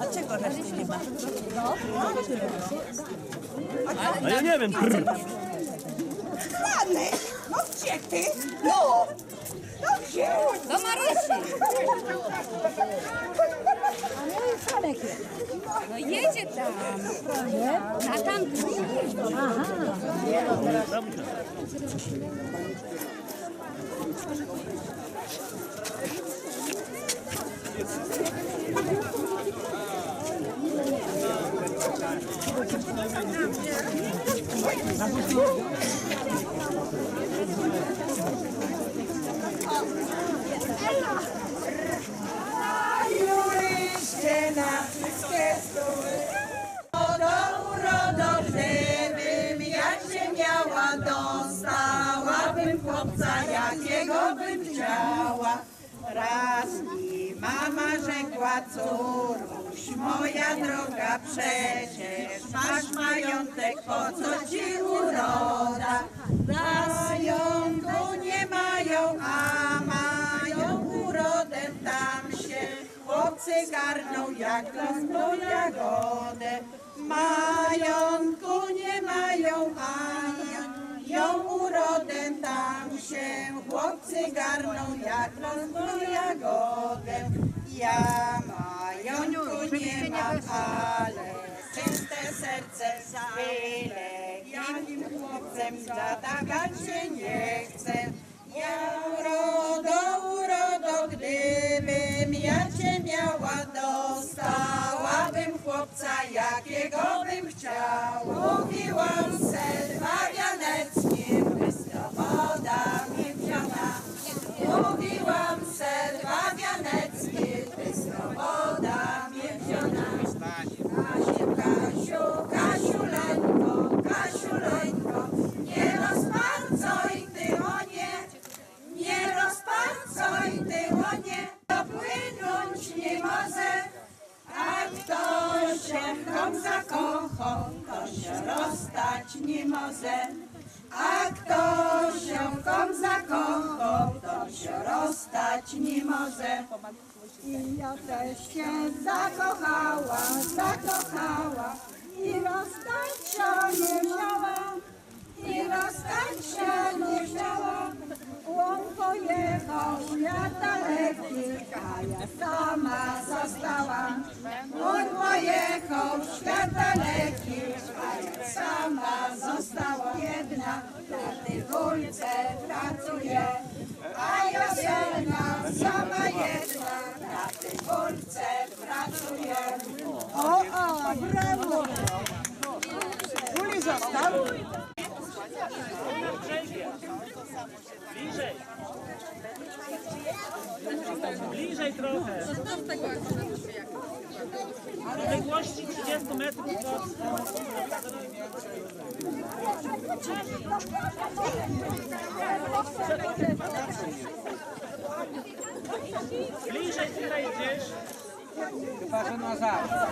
A czego reszty nie ma? A ja nie wiem. Rany! No gdzie ty? No! No gdzie? Do Marysi. No jedzie tam. Na tamtym. Juryście na wszystkie stóły. Urodo, urodo, gdybym ja cię miała, dostałabym chłopca, jakiego bym chciała. Raz mi mama rzekła, córuś, moja droga, przecież masz majątek, po co ci uroda? Majątku nie mają, a mają urodę, tam się chłopcy garną jak los po jagodę. Majątku nie mają, a mają urodę, tam się chłopcy garną jak los jagodę. Ja majątku nie mam, ale czyste serce byle jakim chłopcem zadawać się nie chcę. Ja urodo, urodo, gdybym ja cię miała, dostałabym chłopca, jakiego bym chciał. Mówiłam se Marianeckim, bystra woda mnie wzięła. Mówiłam se Marianecki, bystra woda mnie wzięła. Kasiu, Kasiu, Kasiuleńko, Kasiuleńko, nie rozparcoj ty o nie, nie rozparcoj ty o nie, dopłynąć nie może, a kto się kom zakochał, to się rozstać nie może. A kto się kom zakochał, to się rozstać nie może. I ja też się zakochała, zakochała i rozstać się nie chciała, i rozstać się nie chciała. On pojechał świat daleki, a ja sama Jedna na tychulce pracuje, a Joselna sama jedna na tychulce pracuje. O, o, brawo! Uli został. Bliżej. Bliżej trochę. Odległości 30 metrów od... Bliżej tutaj gdzieś. Chyba, że na zawsze.